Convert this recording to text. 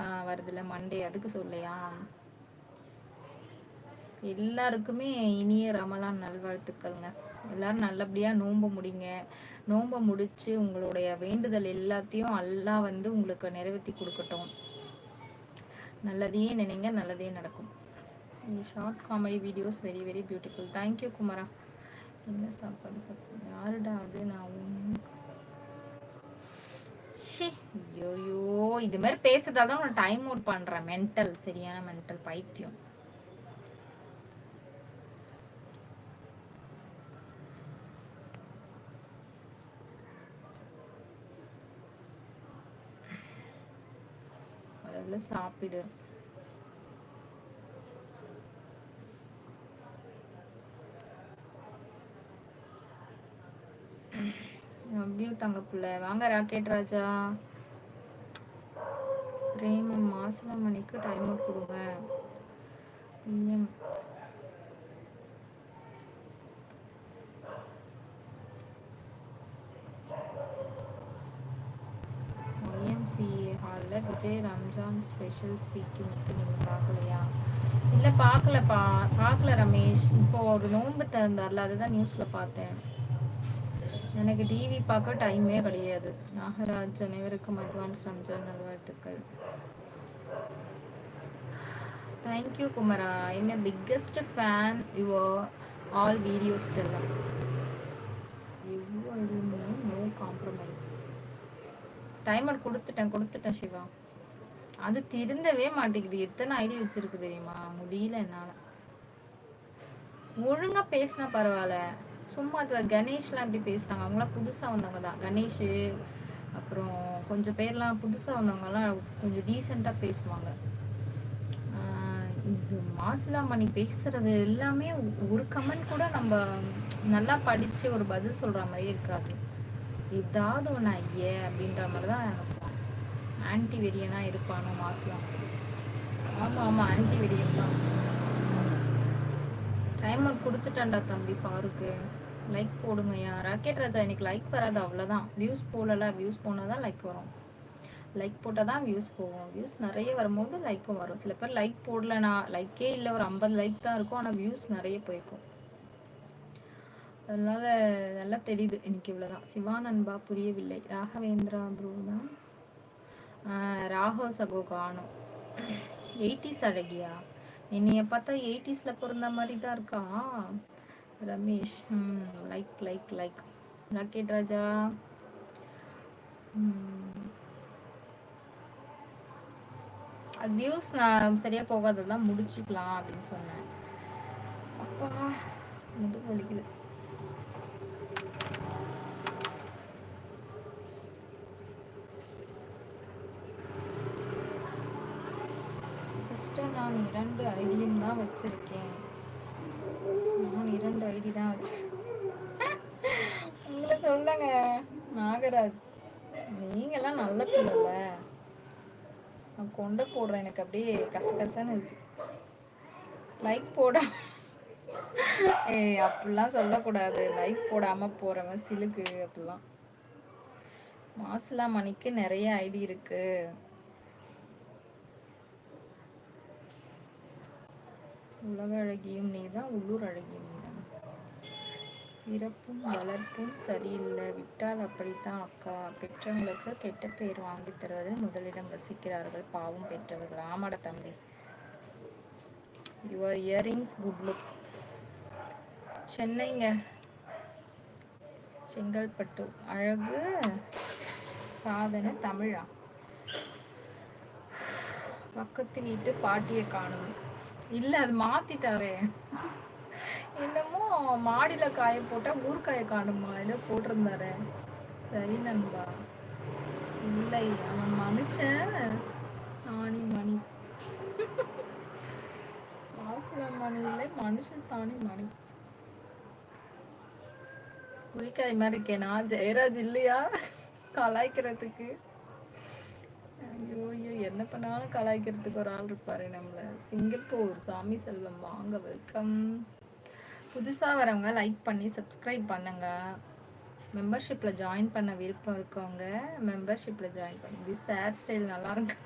வருதுல மண்டே அதுக்கு சொல்லையா? எல்லாருக்குமே இனிய ரமலான் நல்வாழ்த்துக்கள்ங்க. எல்லாரும் நல்லபடியாக நோன்பு முடிங்க. நோன்பை முடிச்சு உங்களுடைய வேண்டுதல் எல்லாத்தையும் அல்லா வந்து உங்களுக்கு நிறைவேற்றி கொடுக்கட்டும். நல்லதையே நினைங்க நல்லதே நடக்கும். Short comedy videos very very beautiful thank you குமரா. என்ன சாப்பாடு சாப்பிடு யாருடா அது? நான் ஐயோயோ. இது மாதிரி பேசுறதாதான் நான் டைம் அவுட் பண்றேன். மென்டல் சரியான மென்டல் பைத்தியம். முதல்ல சாப்பிடு. அப்படியும் தங்க பிள்ளை. வாங்க ராக்கெட் ராஜா. பிரேமம் மாசலமணிக்கு டைம் அவுட் கொடுங்க. பிஎம் ஒய்எம்சிஏ ஹாலில் விஜய் ரம்ஜான் ஸ்பெஷல் ஸ்பீக்கிங்க்கு நீங்கள் பார்க்கலையா? இல்லை பார்க்கலப்பா. பார்க்கல ரமேஷ். இப்போ ஒரு நோன்பு திறந்தார்ல அதுதான் நியூஸில் பார்த்தேன். எனக்கு டிவி பார்க்க டைமே கிடையாது. நாகராஜ் அனைவருக்கும் அட்வான்ஸ் ரம்ஜான் நல்வாழ்த்துக்கள். தேங்க்யூ குமரா. என்ன biggest fan your all videos செல்லம் நோ காம்ப்ரமைஸ் டைமர் கொடுத்துட்டேன் கொடுத்துட்டேன் சிவா. அது திருந்தவே மாட்டேங்குது. எத்தனை ஐடி வச்சிருக்கு தெரியுமா? முடியல என்னால். ஒழுங்காக பேசினா பரவாயில்ல. சும்மா அதில் கணேஷ்லாம் எப்படி பேசுனாங்க? அவங்களாம் புதுசாக வந்தவங்க தான். கணேஷ் அப்புறம் கொஞ்சம் பேர்லாம் புதுசாக வந்தவங்கலாம் கொஞ்சம் டீசெண்டாக பேசுவாங்க. இது மாசிலாமணி பேசுறது எல்லாமே ஒரு கமெண்ட் கூட நம்ம நல்லா படித்து ஒரு பதில் சொல்கிற மாதிரியே இருக்காது. ஏதாவது ஒன்று ஐயே அப்படின்ற மாதிரி தான் ஆன்டி வெரியனாக இருப்பானோ மாசிலாம் ஆமாம் ஆமாம் ஆன்டி வெரியன் தான். டைம் அவுட் கொடுத்துட்டேன்டா தம்பி ஃபாருக்கு. லைக் போடுங்கய்யா ராக்கெட் ராஜா எனக்கு லைக் வராது அவ்வளோதான் வியூஸ் போடல வியூஸ் போனால் தான் லைக் வரும். லைக் போட்டால் தான் வியூஸ் போகும். வியூஸ் நிறைய வரும்போது லைக்கும் வரும். சில பேர் லைக் போடலனா லைக்கே இல்லை ஒரு ஐம்பது லைக் தான் இருக்கும். ஆனால் வியூஸ் நிறைய போயிருக்கும். அதனால நல்லா தெரியுது எனக்கு இவ்வளோதான் சிவானன்பா புரியவில்லை. ராகவேந்திரா ப்ரூ தான். ராகவ் சகோ காணும் எயிட்டிஸ் அழகியா? என்னைய பார்த்தா எயிட்டிஸில் பிறந்த மாதிரி தான் இருக்கா? ரமேஷ் ம் like like like rocket Raja. அது வியூஸ் நான் சரியாக போகாததான் முடிச்சுக்கலாம் அப்படின்னு சொன்னேன். அப்பா முதுகு வலிக்குது. ஃபஸ்ட்டு நான் இரண்டு ஐடியும் தான் வச்சுருக்கேன். நான் இரண்டு ஐடி தான் வச்சு உங்களை சொல்லுங்க நாகராஜ். நீங்கள்லாம் நல்ல பிள்ளைல நான் கொண்டு போடுறேன் எனக்கு அப்படியே கசகசன்னு இருக்கு. லைக் போட ஏய் அப்படிலாம் சொல்லக்கூடாது. லைக் போடாமல் போகிறவன் சிலுக்கு அப்படிலாம். மாசிலா மணிக்கு நிறைய ஐடி இருக்குது உலக அழகியும் நீதான் உள்ளூர் அழகியும் நீதான். பிறப்பும் வளர்ப்பும் சரியில்லை. விட்டால் அப்படித்தான் அக்கா. பெற்றவங்களுக்கு கெட்ட பேர் வாங்கி தருவதில் முதலிடம் வசிக்கிறார்கள். பாவம் பெற்றவர்கள். ஆமாட தம்பி. யுவர் இயரிங்ஸ் குட் லுக் சென்னைங்க. செங்கல்பட்டு. அழகு சாதனை தமிழா. பக்கத்து வீட்டு பாட்டியை காணும். இல்லை அது மாற்றிட்டாரே என்னமோ மாடியில காய போட்டா ஊர்காய காணுமா? ஏதோ போட்டிருந்தாரு. சரி நண்பா. இல்லை அவன் மனுஷன். சாணி மணி. மணி இல்லை மனுஷன் சாணி மணி. குறிக்காய் மாதிரி இருக்கேனா ஜெயராஜ் இல்லையா? கலாய்க்கிறதுக்கு. ஐயோ ஐயோ என்ன பண்ணாலும் கலாய்க்கிறதுக்கு ஒரு ஆள் இருப்பாரு நம்மள. சிங்கப்பூர் சாமி செல்வம் வாங்க வெல்கம் புதுசாக வரவங்க லைக் பண்ணி சப்ஸ்கிரைப் பண்ணுங்க. மெம்பர்ஷிப்பில் ஜாயின் பண்ண விருப்பம் இருக்கவங்க மெம்பர்ஷிப்பில் ஜாயின் பண்ணி. திஸ் ஹேர் ஸ்டைல் நல்லா இருக்கு